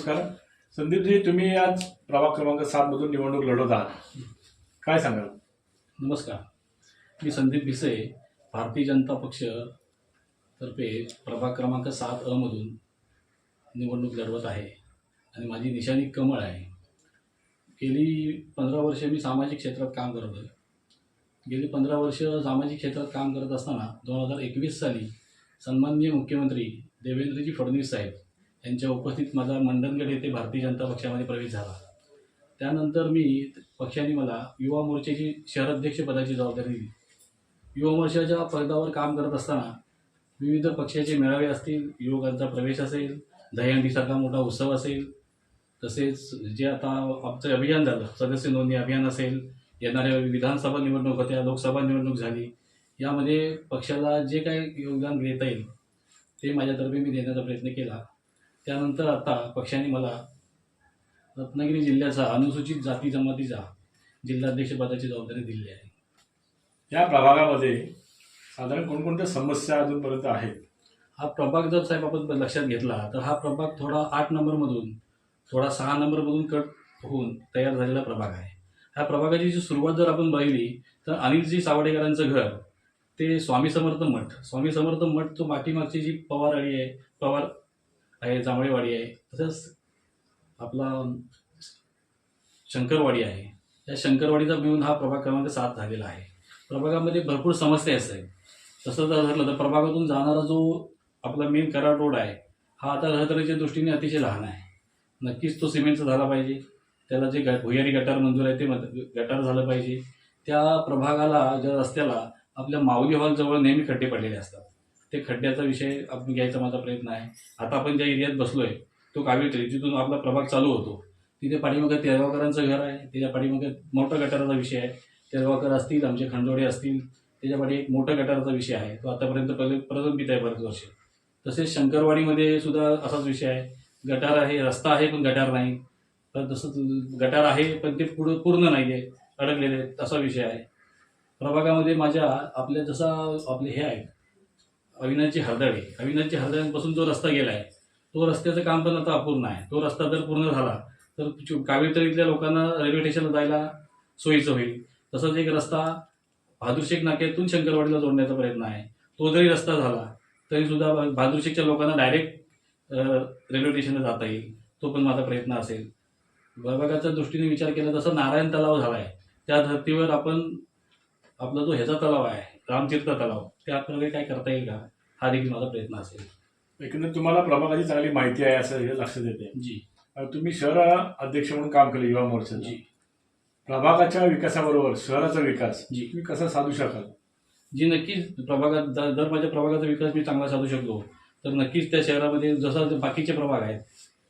नमस्कार. संदीपजी तुम्ही आज प्रभाग क्रमांक सात मधून निवडणूक लढवत आहात. काय सांगाल? नमस्कार. मी संदीप भिसे भारतीय जनता पक्ष तर्फे प्रभाग क्रमांक सात अ मधून निवडणूक लढवत आहे. आणि माझी निशाणी कमळ आहे. गेली पंधरा वर्ष मी सामाजिक क्षेत्रात काम करत आहे. गेली पंधरा वर्ष सामाजिक क्षेत्रात काम करत असताना दोन हजार एकवीस साली सन्माननीय मुख्यमंत्री देवेंद्रजी फडणवीस साहेब यांच्या उपस्थित माझा मंडनगड येथे भारतीय जनता पक्षामध्ये प्रवेश झाला. त्यानंतर मी पक्षाने मला युवा मोर्चाची शहराध्यक्ष पदाची जबाबदारी दिली. युवा मोर्चाच्या पदावर काम करत असताना विविध पक्षाचे मेळावे असतील युवकांचा प्रवेश असेल दहीहंडीसारखा मोठा उत्सव असेल तसेच जे आता आमचं अभियान झालं सदस्य नोंदणी अभियान असेल येणाऱ्या विधानसभा निवडणूक होत्या लोकसभा निवडणूक झाली यामध्ये पक्षाला जे काही योगदान देता येईल ते माझ्यातर्फे मी देण्याचा प्रयत्न केला. त्यानंतर आता पक्षाने मला रत्नागिरी जिल्ह्याचा अनुसूचित जाती जमातीचा जिल्हाध्यक्षपदाची जबाबदारी दिली आहे. या प्रभागामध्ये साधारण कोणकोणत्या समस्या अजूनपर्यंत आहेत? हा प्रभाग जर साहेब आपण लक्षात घेतला तर हा प्रभाग थोडा आठ नंबरमधून थोडा सहा नंबरमधून कट होऊन तयार झालेला प्रभाग आहे. ह्या प्रभागाची जी सुरुवात जर आपण पाहिली तर अनिलजी सावडेकरांचं घर ते स्वामी समर्थ मठ. स्वामी समर्थ मठ तो पाठीमागची जी पवारवाडी आहे पवार आहे जांभळेवाडी आहे. तसंच आपला शंकरवाडी आहे. त्या शंकरवाडीचा मिळून हा प्रभाग क्रमांक सात झालेला आहे. प्रभागामध्ये भरपूर समस्या आहेत तसं जर धरलं तर प्रभागातून जाणारा जो आपला मेन कराड रोड आहे हा आता रहदारीच्या दृष्टीने अतिशय लहान आहे. नक्कीच तो सिमेंटचा झाला पाहिजे. त्याला जे ग भुयारी गटार मंजूर आहे ते मद गटार झालं पाहिजे. त्या प्रभागाला ज्या रस्त्याला आपल्या माऊली हॉलजवळ नेहमी खड्डे पडलेले असतात. ते खड्ड्याचा विषय आपण घ्यायचा माझा प्रयत्न आहे. आता आपण ज्या एरियात बसलो आहे तो कावेरी जिथून आपला प्रभाग चालू होतो तिथे पाठीमागं तेरवाकरांचं घर आहे. त्याच्या पाठीमागे मोठा गटाराचा विषय आहे. तेरवाकर असतील आमचे खंडोडे असतील त्याच्या पाठी एक मोठा गटाराचा विषय आहे. तो आतापर्यंत पहिले प्रलंबित आहे बरेच वर्ष. तसेच शंकरवाडीमध्ये सुद्धा असाच विषय आहे. गटार आहे रस्ता आहे पण गटार नाही. तर तसंच गटार आहे पण ते पुढं पूर्ण नाही आहे अडकलेले आहेत असा विषय आहे. प्रभागामध्ये माझ्या आपल्या जसा आपले हे आहे अविनाशची आहे. अविनाशची हरदळ्यांपासून जो रस्ता गेला आहे तो रस्त्याचं काम पण आता अपूर्ण आहे. तो रस्ता जर पूर्ण झाला तर कावेतळीतल्या लोकांना रेल्वे स्टेशनला जायला सोयीचं होईल. तसंच एक रस्ता भादुरशेख नाक्यातून शंकरवाडीला जोडण्याचा प्रयत्न आहे. तो जरी रस्ता झाला तरी सुद्धा लोकांना डायरेक्ट रेल्वे स्टेशनला जाता येईल. तो पण माझा प्रयत्न असेल. विभागाच्या दृष्टीने विचार केला तसा नारायण तलाव झाला आहे त्या धर्तीवर आपण आपला जो ह्याचा तलाव आहे रामतीर्थ तलाव. त्याप्रकारे काय करता येईल का? हा देखील माझा प्रयत्न असेल. एकंदर तुम्हाला प्रभागाची चांगली माहिती आहे असं हे लक्षात येते. जी. तुम्ही शहर अध्यक्ष म्हणून काम केलं युवा मोर्चाचं. जी. प्रभागाच्या विकासाबरोबर शहराचा विकास जी. तुम्ही कसा साधू शकाल? जी नक्कीच. प्रभागात जर माझ्या प्रभागाचा विकास मी चांगला साधू शकलो तर नक्कीच त्या शहरामध्ये जसं जे बाकीचे प्रभाग आहेत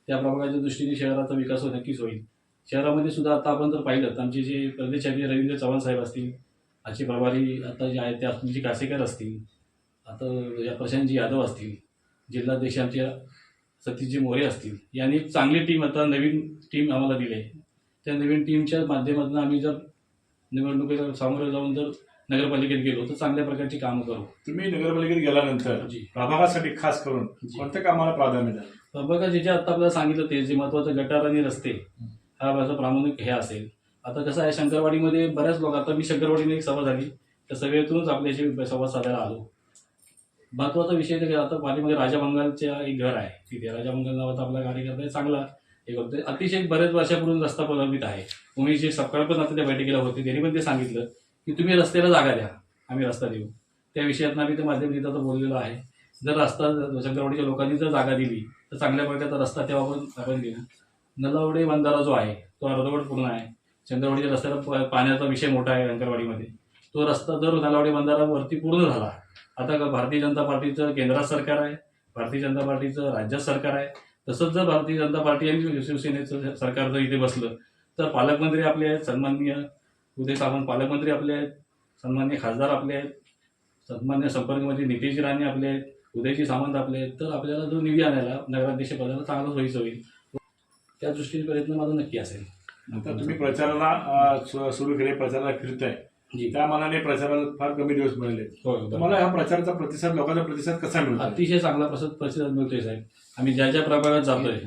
त्या प्रभागाच्या दृष्टीने शहराचा विकास हो- नक्कीच होईल. शहरामध्ये सुद्धा आता आपण जर पाहिलं तर आमचे जे प्रदेशाध्यक्ष रवींद्र चव्हाण साहेब असतील आजचे प्रभारी आता जे आहेत ते अतुलजी कासेकर असतील आता या प्रशांतजी यादव असतील जिल्हाध्यक्ष आमचे सतीशजी मोरे असतील यांनी चांगली टीम आता नवीन टीम आम्हाला दिली. आहे त्या नवीन टीमच्या माध्यमातून आम्ही जर निवडणुकीला सामोरं जाऊन जर नगरपालिकेत गेलो तर चांगल्या प्रकारची कामं करू. तुम्ही नगरपालिकेत गेल्यानंतर जी. प्रभागासाठी खास करून. कोणत्या कामाला प्राधान्य द्याल? बघा जे जे आता आपल्याला सांगितलं ते जे महत्वाचं गटार आणि रस्ते हा माझा प्रामुख्य हे असेल. आता कसं आहे शंकरवाडीमध्ये बऱ्याच लोक आता मी शंकरवाडीने एक सभा झाली. त्या सभेतूनच आपल्याशी संवाद साधायला आलो. महत्त्वाचा विषय तर आता पालीमध्ये राजा बंगालच्या एक घर आहे. तिथे राजा बंगाल नावाचा आपला कार्यकर्ता आहे चांगला. हे करतोय अतिशय बऱ्याच वर्षापूर्वी रस्ता प्रलंबित आहे. उमेशजी सकाळ पण आता त्या बैठकीला होते त्यांनी पण ते सांगितलं की तुम्ही रस्त्याला जागा द्या आम्ही रस्ता देऊ. त्या विषयात आम्ही ते माध्यम तिथं आता बोललेलो आहे. जर रस्ता शंकरवाडीच्या लोकांनी जर जागा दिली तर चांगल्या प्रकारचा रस्ता तेव्हा पण आपण दिला नलावडे बंधारा जो आहे तो अर्धवट पूर्ण आहे. चंद्रवाडीच्या रस्त्याला पाण्याचा विषय मोठा आहे अंकरवाडीमध्ये. तो रस्ता जर नलावडे बंधारावरती पूर्ण झाला. आता भारतीय जनता पार्टीचं केंद्रात सरकार आहे भारतीय जनता पार्टीचं राज्यात सरकार आहे. तसंच जर भारतीय जनता पार्टी आणि शिवसेनेचं सरकार जर इथे बसलं तर पालकमंत्री आपले आहेत सन्माननीय उदय सावंत पालकमंत्री आपले आहेत सन्मान्य खासदार आपले आहेत सन्मान्य संपर्कमंत्री नितेश राणे आपले आहेत उदयजी सामंत आपले आहेत तर आपल्याला जो निधी आणायला नगराध्यक्षपदाला चांगला सोयीचं होईल त्या दृष्टीने प्रयत्न माझा नक्की असेल. आता तुम्ही प्रचाराला सुरू केले प्रचाराला फिरताय. त्या मानाने प्रचाराला फार कमी दिवस मिळाले होय बरोबर. तुम्हाला ह्या प्रचाराचा प्रतिसाद लोकांचा प्रतिसाद कसा मिळतो अतिशय चांगला प्रसिद्ध प्रतिसाद मिळतोय साहेब. आम्ही ज्या ज्या प्रभागात जातोय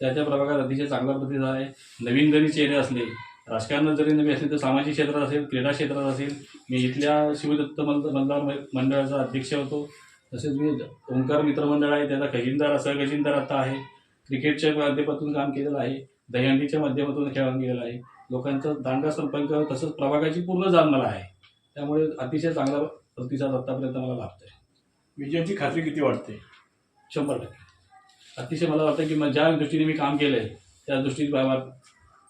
त्या त्या प्रभागात अतिशय चांगला प्रतिसाद आहे. नवीन जरी चेहरे असले राजकारणात जरी नवीन असले तर सामाजिक क्षेत्रात असेल क्रीडा क्षेत्रात असेल मी इथल्या शिवदत्त मतदार मंडळाचा अध्यक्ष होतो. तसेच मी ओंकार मित्रमंडळ आहे त्याचा खजिनदार सहखजिनदार आता आहे. क्रिकेटच्या माध्यमातून काम केलेलं आहे. दहीहंडीच्या माध्यमातून खेळ केलेला आहे. लोकांचा दांडा संपर्क तसंच प्रभागाची पूर्ण जाण मला आहे. त्यामुळे अतिशय चांगला प्रतिसाद आतापर्यंत मला लाभतोय. विजयाची खात्री किती वाटते? शंभर टक्के. अतिशय मला वाटतं की ज्या दृष्टीने मी काम केलं आहे त्या दृष्टीने बाबा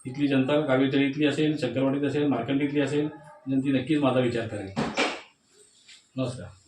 इथली जनता कावेरी इथली असेल शंकरवाडीत असेल मार्कंडीतली असेल जनती नक्कीच माझा विचार करेल. नमस्कार.